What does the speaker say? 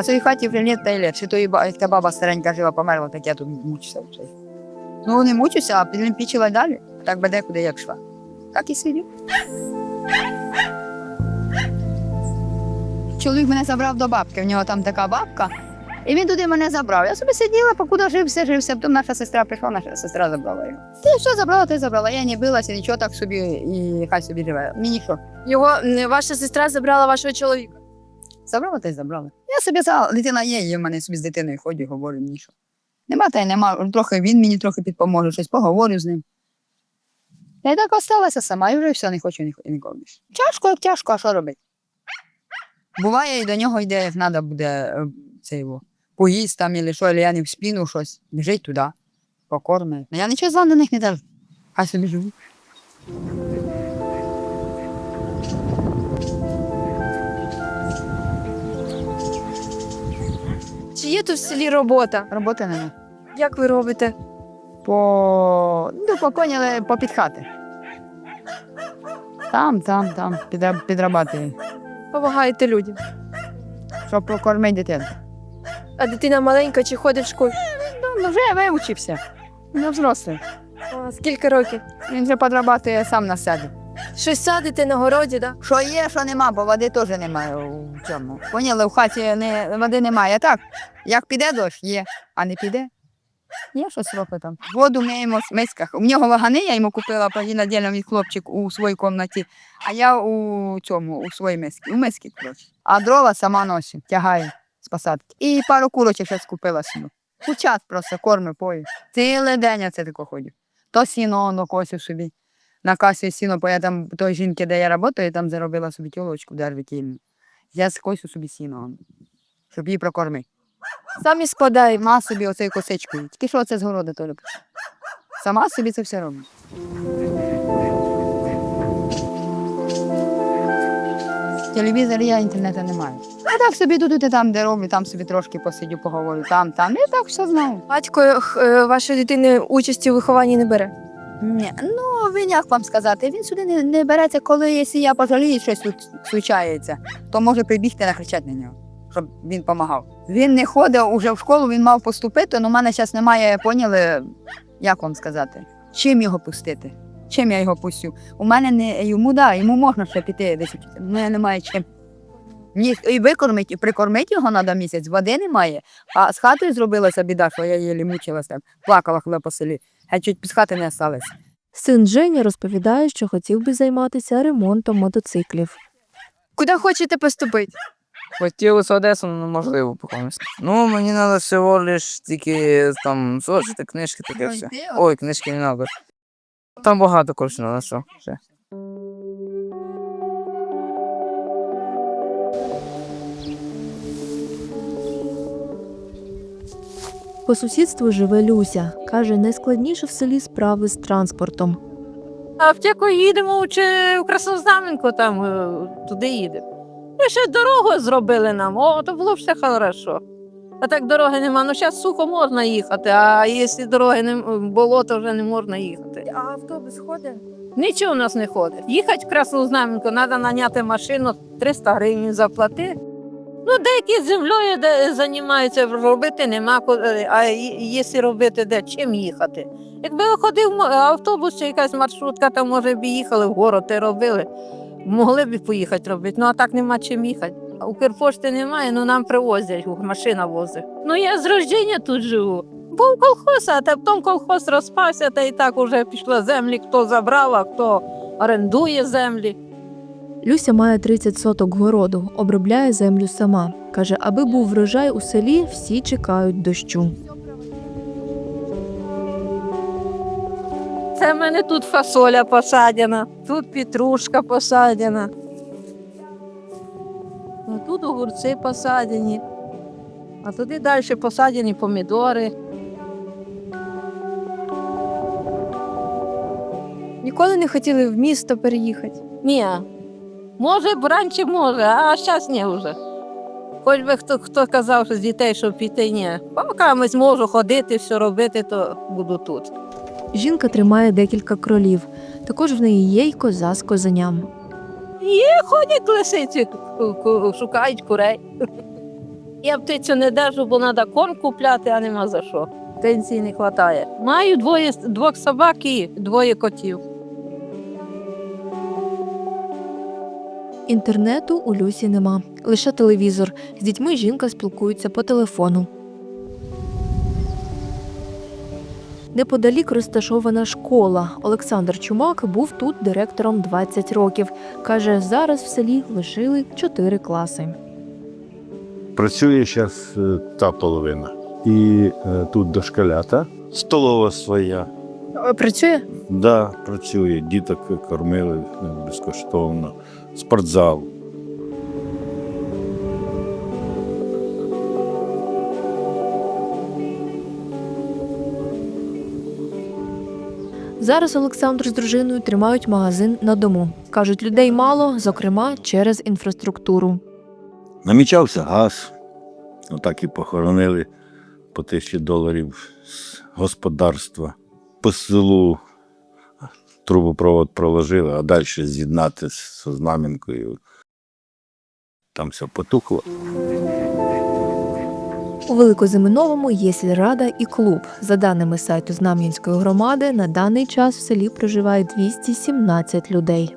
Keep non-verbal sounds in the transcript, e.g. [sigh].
А в своїй хаті вже літ та й літ. Чи то і та баба старенька жила, померла, так я тут мучуся вже. Ну, не мучуся, а підлім пічила далі. Так би декуди як йшла. Так і сидів. Чоловік мене забрав до бабки, в нього там така бабка. І він туди мене забрав. Я собі сиділа, покуди жився, жився. Потім наша сестра прийшла, наша сестра забрала його. Ти що забрала, ти забрала. Я не билася, нічого так собі і хай собі живе. Мені що? Його ваша сестра забрала вашого чоловіка. Забрала та й забрала. Я собі за дитина є, і в мене собі з дитиною ходжу, говорю, мені. Нема та й нема. Трохи він мені трохи підпоможе, щось поговорю з ним. Я й так осталася сама, і вже все, не хочу ні- нікого більше. Тяжко, як тяжко, а що робити? Буває, і до нього йде, як треба буде е, це його. Поїсть там, і що, або я не вспіну щось, біжить туди, покорми. Ну, Я нічого зла на них не держу. Хай собі живуть. Є тут в селі робота? Роботи нема. Як ви робите? по, ну, по коні, але по підхати. Там, там, там, підра- підрабатує, Помагаєте людям. щоб покормити дитину. А дитина маленька чи ходить в школу? Ну, вже вивчився. Він взрослий. А, скільки років? Він вже подрабатує сам на себе. Щось садите на городі, да? Що є, що нема, бо води теж немає у цьому. Поняли, в хаті не, води немає. Так, як піде дощ, є, а не піде. Є щось робити там. Воду миємо в мисках. У нього вагани, я йому купила надільно від хлопчик у своїй кімнаті, а я у цьому, у своїй мисці. У миски, коротше. А дрова сама носить, тягає з посадки. І пару курочок ще купила собі. Кучат просто корми пою. Цілий день я це тако ходю. То сіно косю собі. На касі сіно, бо я там той жінки, де я працюю, там заробила собі тілочку дереві. Я скосю собі сіно, щоб її прокормити. Самі складаємо. Сама собі оцею косичкою. Тільки що це з то робить. Сама собі це все робить. Телевізор я інтернету не маю. Я так собі тут і там, де роблю, там собі трошки посидю, поговорю, там, там. Я так все знаю. Батько е, вашої дитини участі у вихованні не бере. Ні, ну він як вам сказати, він сюди не, не береться, коли якщо я пожалію, щось тут случається, то може прибігти накричати на нього, щоб він допомагав. Він не ходить уже в школу, він мав поступити, але в мене зараз немає, поняли, як вам сказати, чим його пустити. Чим я його пустю? У мене не йому да, йому можна ще піти десь. У мене немає чим. Ні, і викормити, і прикормити його треба місяць, води немає. А з хатою зробилася біда, що я її мучилася, плакала коли по селі. Геть чуть з хати не осталось. Син Женя розповідає, що хотів би займатися ремонтом мотоциклів. Куди хочете поступити? Хотілося Одесу, але можливо, покомусь. Ну, мені треба всього лиш тільки там зошити, книжки, таке все. Ой, книжки не треба. Там багато коротше, на що ще. По сусідству живе Люся. Каже, найскладніше в селі справи з транспортом. А втеку їдемо чи в Краснознаменку там е, туди їдемо. І ще дорогу зробили нам, о, то було все хорошо. А так дороги нема. Ну зараз сухо можна їхати, а якщо дороги не болото вже не можна їхати. А автобус ходить? Нічого у нас не ходить. Їхати в Краснознаменку, треба наняти машину, 300 гривень заплати. Ну, деякі землею займаються, робити нема а якщо робити, де чим їхати. Якби ходив автобус чи якась маршрутка, то може б їхали в город і робили. Могли б поїхати робити, ну а так нема чим їхати. А Укрпошти немає, ну нам привозять, машина возить. Ну я з рождення тут живу. Був колхоз, а потім колхоз розпався, та і так уже пішли землі, хто забрав, а хто орендує землі. Люся має 30 соток городу, обробляє землю сама. Каже, аби був врожай у селі, всі чекають дощу. Це в мене тут фасоля посадена, тут петрушка посадена. Тут огурці посадені, а туди далі посадені помідори. Ніколи не хотіли в місто переїхати. Ні. Може, б раніше може, а зараз ні вже. Хоч би хто, хто казав, що з дітей, щоб піти, ні. Поки ми зможу ходити, все робити, то буду тут. Жінка тримає декілька кролів. Також в неї є й коза з козеням. Є, ходять лисиці, шукають курей. [laughs] Я птицю не держу, бо треба корм купляти, а нема за що. Пенсії не вистачає. Маю двоє, двох собак і двоє котів. Інтернету у Люсі нема, лише телевізор. З дітьми жінка спілкується по телефону. Неподалік розташована школа. Олександр Чумак був тут директором 20 років. Каже, зараз в селі лишили 4 класи. Працює зараз та половина. І е, тут дошколята. Столова своя. Працює? Да, працює. Діток кормили е, безкоштовно. Спортзал. Зараз Олександр з дружиною тримають магазин на дому. Кажуть, людей мало, зокрема через інфраструктуру. Намічався газ. Отак і похоронили по тисячі доларів з господарства. По селу трубопровод проложили, а далі з'єднати з Знам'янкою. Там все потухло. У Великозиминовому є сільрада і клуб. За даними сайту Знам'янської громади, на даний час в селі проживає 217 людей.